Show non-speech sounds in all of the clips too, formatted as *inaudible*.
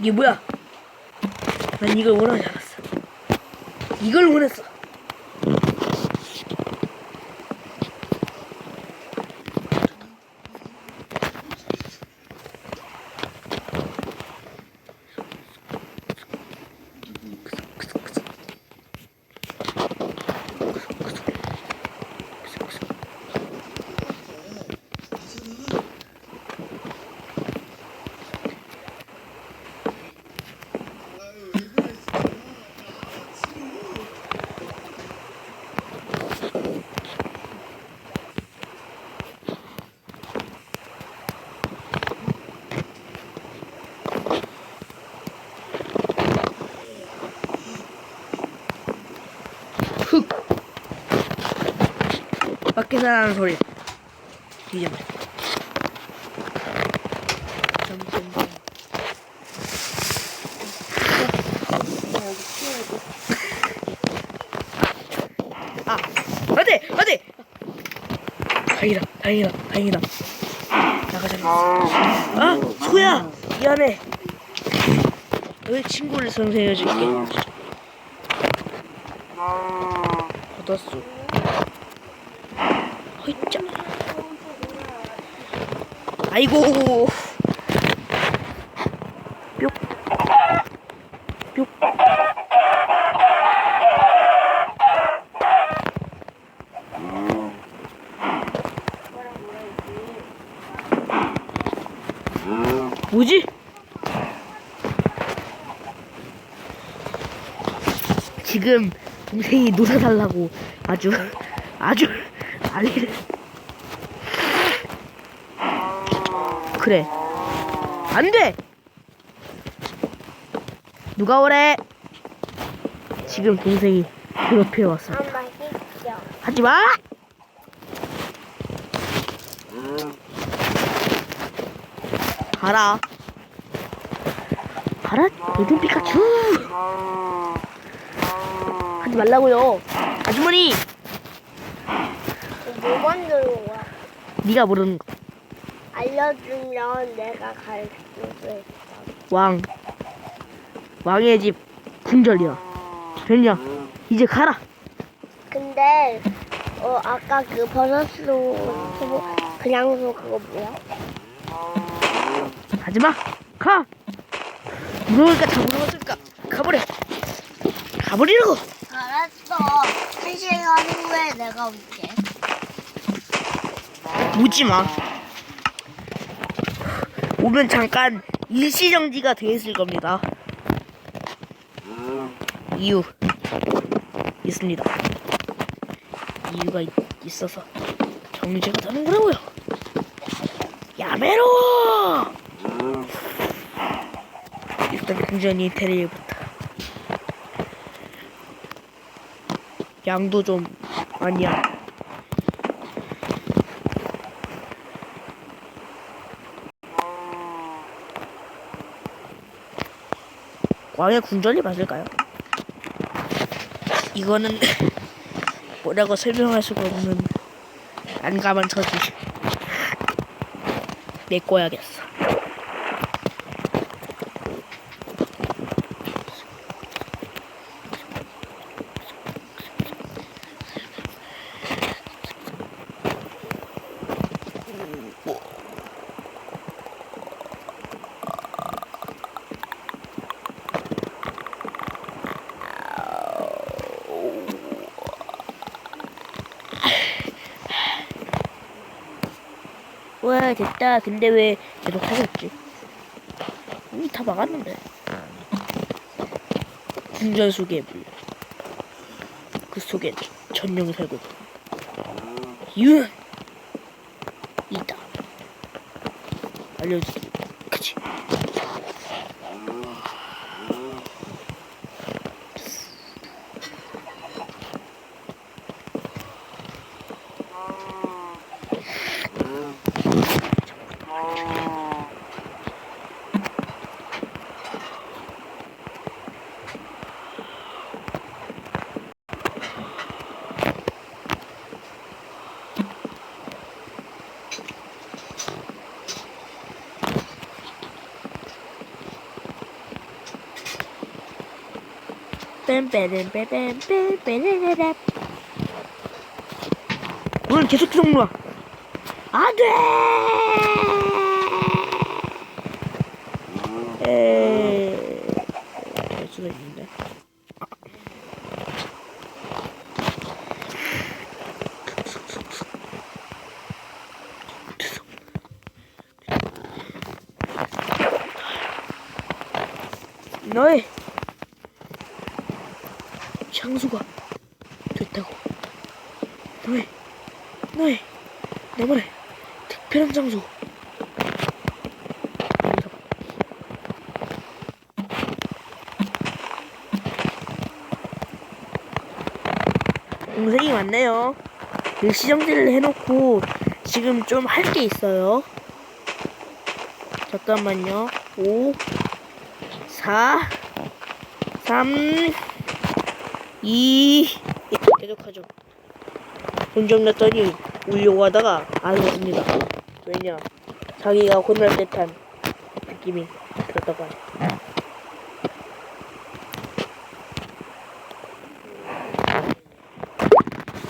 이게 뭐야? 난 이걸 원하지 않았어. 이걸 원했어. 밖에서 나는 소리. 점점점. 아, 안돼, 안돼. 다행이다, 다행이다, 다행이다. 나가자. 아, 소야, 미안해. 너의 친구를 선생해줄게. 받았어. 허이짜. 아이고. 뿅. 뿅. 뭐지? 지금 동생이 놀아달라고 아주 아주 난리를 그래. 안 돼! 누가 오래? 지금 동생이 괴롭혀 왔어. 안 맛있죠? 하지 마! 가라. 가라 요즘 피카츄! 하지 말라고요. 아주머니! 뭐 만드는 거야? 네가 모르는 거. 알려주면 내가 가르쳐 수 있어. 왕. 왕의 집 궁전이야. 됐냐? 이제 가라. 근데 어 아까 그 버섯으로 소- 그냥 소 그거 뭐야? 하지마. 가. 무서울까 다 무서웠을까 가버려. 가버리라고. 알았어. 한 시간 후에 내가 올게. 묻지마 오면 잠깐 일시정지가 돼 있을 겁니다. 이유 있습니다. 이유가 있, 있어서 정지가 되는 거라고요. 야메로! 일단 궁전이 테레부터. 양도 좀 아니야 왕의 궁전이 맞을까요? 이거는 *laughs* 뭐라고 설명할 수가 없는 난감한 처지. 메꿔야겠어. 와 됐다. 근데 왜 계속 하겠지? 이미 다 막았는데. 궁전 속의 물. 그 속에 전령이 살고. 윤 이다. 알려주지. 그치? 오늘 계속 성무야? 안돼! 에... 될 수가 있는데. 너의 장수가 됐다고. 너의 너의 내말에 특별한 장수 동생이 왔네요. 일시 정지를 해놓고 지금 좀 할 게 있어요. 잠깐만요. 5 4 3 2 계속하죠. 본정 냈더니 울려고 하다가 안 왔습니다. 왜냐? 자기가 혼날 듯한 느낌이 들었다고 하네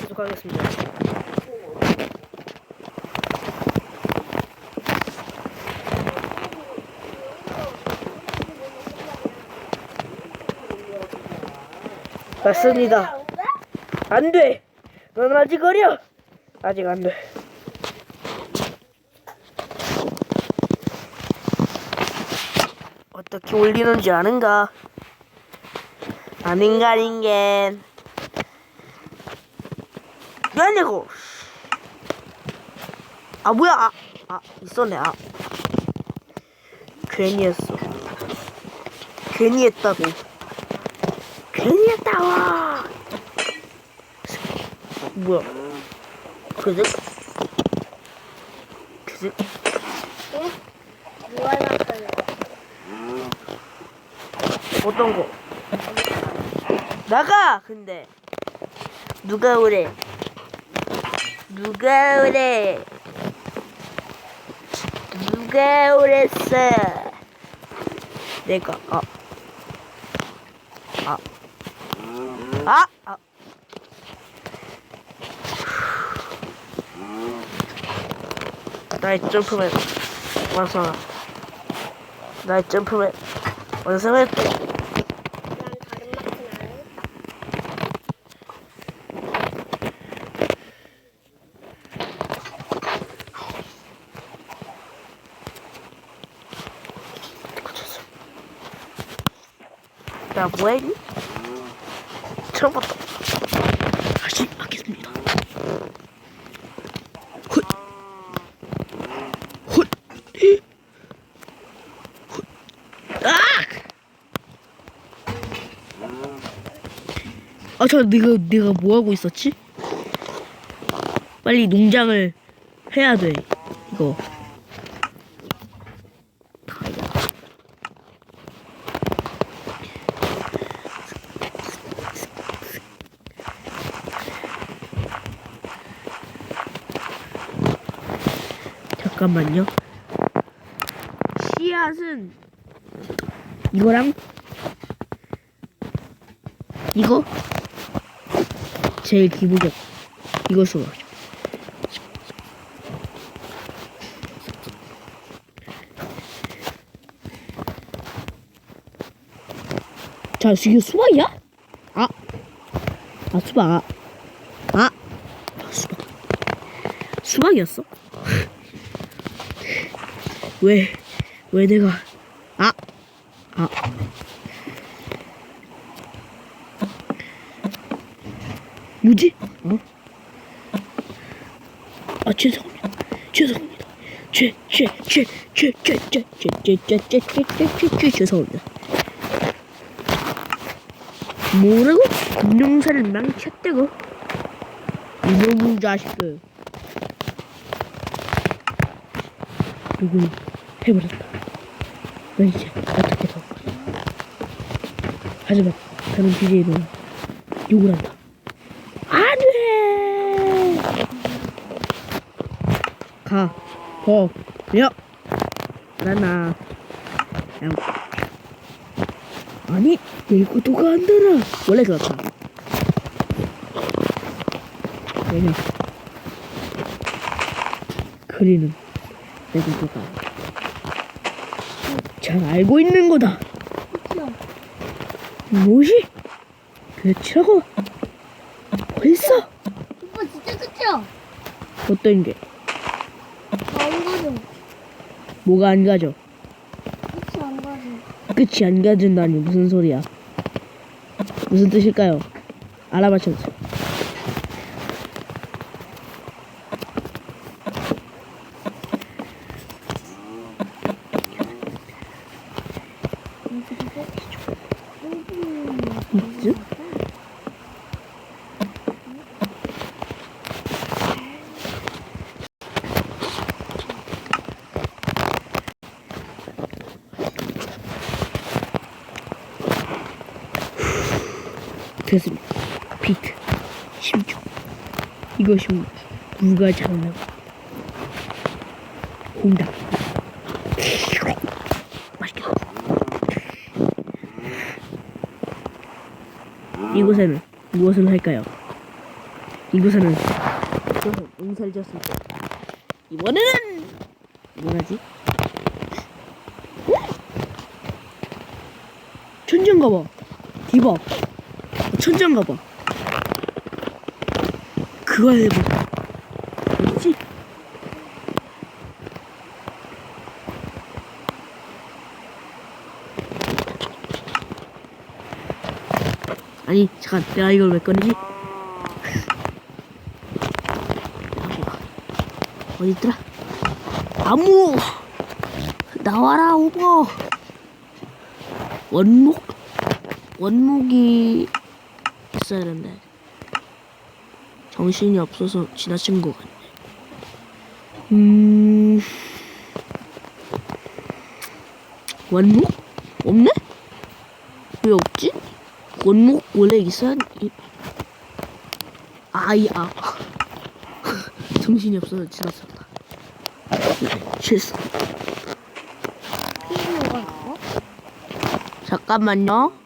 계속하겠습니다 맞습니다 안 돼! 넌 아직 어려! 아직 안 돼. 어떻게 올리는지 아는가? 아닌가, 아닌겐. 아니고! 아, 뭐야! 아, 아, 있었네, 아. 괜히 했어. 괜히 했다고. 했다고! 뭐야? 그지? 그지? 어떤 거? 나가! 근데 누가 오래? 누가 오래? 누가 오랬어? 내가 아. 아. Ah! ah. Daj, jumpman. One song. Daj, jumpman. One song. Tá bueno. 처음부터 다시 하겠습니다. 훗, 훗, 훗, 아! 아, 저 내가 내가 뭐 하고 있었지? 빨리 농장을 해야 돼. 이거. 잠깐만요. 씨앗은 이거랑 이거 제일 기본적 이거 하죠. 자, 이게 수박이야? 아, 아 수박, 아, 아, 아 수박, 수박이었어? 왜, 왜 내가, 아, 아. 뭐지? 어? 아, 죄송합니다. 죄송합니다. 죄, 죄, 죄, 죄, 죄, 죄, 죄, 죄, 죄, 죄, 죄, 죄, 죄, 죄, 죄송합니다. 뭐라고? 공룡사를 망쳤다고? 이놈의 자식들. 누구 해버렸다. 너 이제 어떻게 더? 하지만 다른 BJ는 욕을 한다. 안 돼! 가, 버, 려! 나나. 아니 내 구도가 안 되나 원래 그렇다 왜냐 그리는 내 구도가 잘 알고 있는 거다? 무엇이 그렇지라고 벌써 오빠 진짜 그쵸? 어떤 게 안 가져. 뭐가 안 가져 그치 안 가져. 끝이 안 가진다니 무슨 소리야 무슨 뜻일까요 알아맞혀주세요 있지? 됐습니다. 비트 10초. 이것이 누가 장난? 홍답. 맛있겠다. 이곳에는 무엇을 할까요? 이곳에는 이곳은 농사를 지었습니다. 이번에는 뭐라지? 천장가 봐. 디밥. 천장 가봐. 그거 해보자. 뭐지? 아니 잠깐 내가 이걸 왜 꺼내지? *laughs* 어디 있더라? 나무 나와라 오버 원목 원목이 있어야 되는데 정신이 없어서 지나친 것 같네. 음 원목 없네? 왜 없지? 원목 원래 있어야 이... 아이 아 *laughs* 정신이 없어서 지나쳤다. 실수. 잠깐만요.